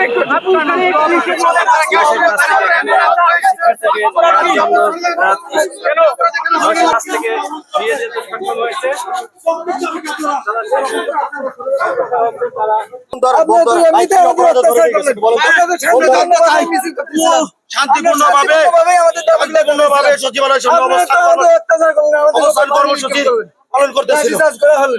থেকে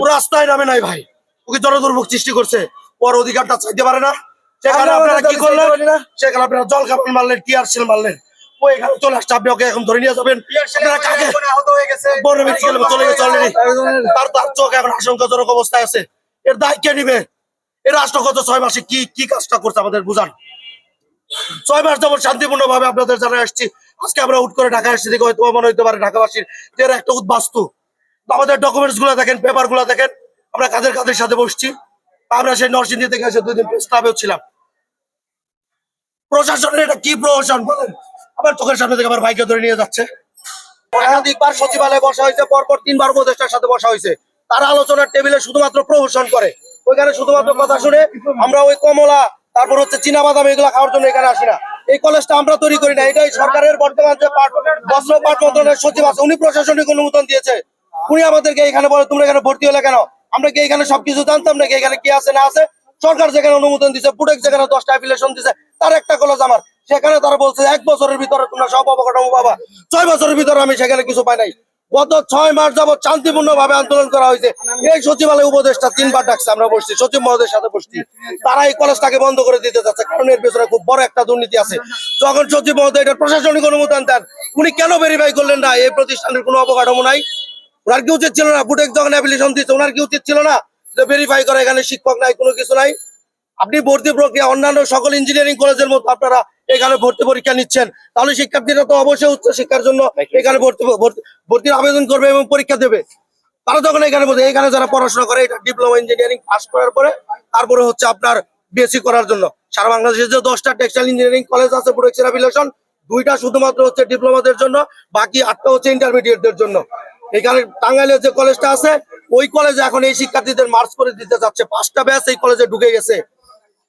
রাস্তায় নামে নাই ভাই। ওকে জনদুর্ভোগ সৃষ্টি করছে। ওর অধিকারটা চাইতে পারে না। সেখানে আপনারা কি করলেন? সেখানে আপনারা জল খাবার মারলেন টিয়ার সেল মারলেন এখানে চলে আসছে আপনি ওকে এখন ধরে নিয়ে যাবেন। আপনারা কাকে বড় মেডিকেল চলে গেছে অলরেডি তার তার চোখ এখন আশঙ্কাজনক অবস্থায় আছে। এর দায় কে নিবে? এর রাষ্ট্র গত ছয় মাসে কি কি কাজটা করছে আমাদের বুঝান? ছয় মাস যাবত শান্তিপূর্ণ ভাবে আপনাদের জানাই আসছি। আজকে আমরা উঠ করে ঢাকা আসছি দেখে হয়তো মনে হইতে পারে ঢাকাবাসীর যে এরা একটা উদ্বাস্তু। আমাদের ডকুমেন্টসগুলো দেখেন পেপারগুলো দেখেন। আমরা কাদের কাদের সাথে বসছি? আমরা সেই নরসিংদী থেকে এসে দুই দিন প্রেস ক্লাবেও ছিলাম। প্রশাসনের এটা কি প্রশাসন? বলেন। আমার চোখের সামনে থেকে আমার ভাইকে ধরে নিয়ে যাচ্ছে। একাধিকবার সচিবালয়ে বসা হয়েছে, পরপর তিনবার উপদেষ্টার সাথে বসা হয়েছে। তারা আলোচনার টেবিলে শুধুমাত্র প্রহসন করে। ওইখানে শুধুমাত্র কথা শুনে আমরা ওই কমলা, তারপর হচ্ছে চীনা বাদাম এগুলো খাওয়ার জন্য এখানে আসি না। এই কলেজটা আমরা তৈরি করি না। এটাই সরকারের বর্তমান যে বস্ত্র পাট মন্ত্রণালয়ের সচিব আছে, উনি প্রশাসনিক অনুমোদন দিয়েছে। উনি আমাদেরকে এখানে বলে, তোমরা এখানে ভর্তি হলে কেন? আমরা কি এখানে সবকিছু জানতাম নাকি? এখানে কি আছে না আছে? সরকার যেখানে অনুমোদন দিচ্ছে পুটেক যেখানে দশটা অ্যাফিলেশন দিচ্ছে তার একটা কলেজ আমার। সেখানে তারা বলছে, এক বছরের ভিতরে তোমরা সব অবকাঠামো পাবা। ছয় বছরের ভিতরে আমি সেখানে কিছু পাই নাই। গত ছয় মাস যাবত শান্তিপূর্ণ ভাবে আন্দোলন করা হয়েছে। এই সচিবালয় উপদেষ্টা তিনবার ডাকছে, আমরা বসছি, সচিব মহোদয়ের সাথে বসছি। তারা এই কলেজটাকে বন্ধ করে দিতে যাচ্ছে, কারণ এর পেছনে খুব বড় একটা দুর্নীতি আছে। যখন সচিব মহোদয় এটা প্রশাসনিক অনুমোদন দেন, উনি কেন ভেরিফাই করলেন না? এই প্রতিষ্ঠানের কোনো অবকাঠামো নাই। ওনার কি উচিত ছিল না? বুটেক যখন অ্যাপ্লিকেশন দিচ্ছে ওনার কি উচিত ছিল না? যে ভেরিফাই করে এখানে শিক্ষক নাই, কোনো কিছু নাই। আপনি ভর্তি প্রক্রিয়া অন্যান্য সকল ইঞ্জিনিয়ারিং কলেজের মতো আপনারা এখানে ভর্তি পরীক্ষা নিচ্ছেন। তাহলে শিক্ষার্থীরা তো অবশ্যই উচ্চ শিক্ষার জন্য এখানে ভর্তি ভর্তি- ভর্তির আবেদন করবে এবং পরীক্ষা দেবে। তারা তখন এখানে বলছে এখানে যারা পড়াশোনা করে এটা ডিপ্লোমা ইঞ্জিনিয়ারিং পাস করার পরে তারপরে হচ্ছে আপনার বিএসসি করার জন্য। সারা বাংলাদেশের যে দশটা টেক্সটাইল ইঞ্জিনিয়ারিং কলেজ আছে প্রোডাকশন অ্যাফিলিয়েশন দুইটা শুধুমাত্র হচ্ছে ডিপ্লোমাদের জন্য বাকি আটটা হচ্ছে ইন্টারমিডিয়েটদের জন্য। এখানে টাঙ্গাইলের যে কলেজটা আছে ওই কলেজে এখন এই শিক্ষার্থীদের মার্চ করে দিতে যাচ্ছে। পাঁচটা ব্যাচ এই কলেজে ঢুকে গেছে।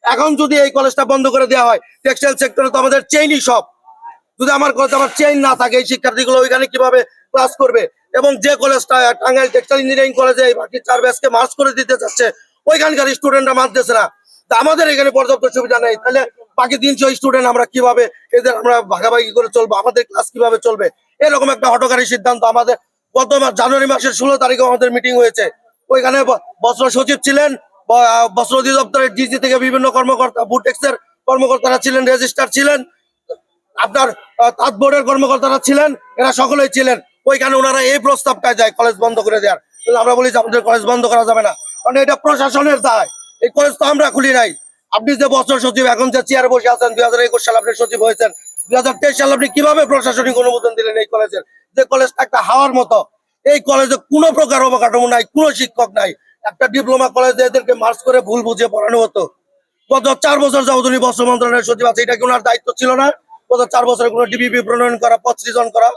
এখন যদি এই কলেজটা বন্ধ করে দেওয়া হয় টেক্সটাইল সেক্টরে তো আমাদের চেইনই সব। যদি আমার কলেজে আমার চেইন না থাকে, এই শিক্ষার্থীগুলো ওইখানে কীভাবে ক্লাস করবে? এবং যে কলেজটা টাঙ্গাইল টেক্সটাইল ইঞ্জিনিয়ারিং কলেজে এই বাকি চার ব্যাচকে মার্চ করে দিতে চাচ্ছে ওইখানকার স্টুডেন্টরা মানতেছে না। তা আমাদের এখানে পর্যাপ্ত সুবিধা নেই। তাহলে বাকি তিনশো স্টুডেন্ট আমরা কীভাবে এদের আমরা ভাগাভাগি করে চলবো? আমাদের ক্লাস কীভাবে চলবে? এরকম একটা হটকারী সিদ্ধান্ত আমাদের গত জানুয়ারি মাসের ষোলো তারিখে আমাদের মিটিং হয়েছে। ওইখানে বস্ত্র সচিব ছিলেন বস্ত্র অধিদপ্তরের ডিজি থেকে বিভিন্ন কর্মকর্তা বুটেক্সের কর্মকর্তারা ছিলেন রেজিস্ট্রার ছিলেন, আপনার তাঁত বোর্ডের কর্মকর্তারা ছিলেন, এরা সকলেই ছিলেন। ওইখানে ওনারা এই প্রস্তাবটা যায়, কলেজ বন্ধ করে দেওয়ার। আমরা বলি যে আমাদের কলেজ বন্ধ করা যাবে না। কারণ এটা প্রশাসনের দায়। এই কলেজ তো আমরা খুলি নাই। আপনি যে বস্ত্র সচিব, এখন যে চেয়ারে বসে আছেন, দুই হাজার একুশ সালে আপনি সচিব হয়েছেন, দুই হাজার তেইশ সালে আপনি কীভাবে প্রশাসনিক অনুমোদন দিলেন এই কলেজের? যে কলেজটা একটা হাওয়ার মতো। এই কলেজে কোনো প্রকার অবকাঠামো নাই, কোনো শিক্ষক নাই। একটা ডিপ্লোমা কলেজে এদেরকে মার্চ করে ভুল বুঝিয়ে পড়ানো হতো। গত চার বছর যাবত বস্ত্র মন্ত্রণালয়ের সচিব আছে, এটা কি ওনার দায়িত্ব ছিল না? গত চার বছরে কোনো ডিবিপি প্রণয়ন করা পদ সৃজন করা।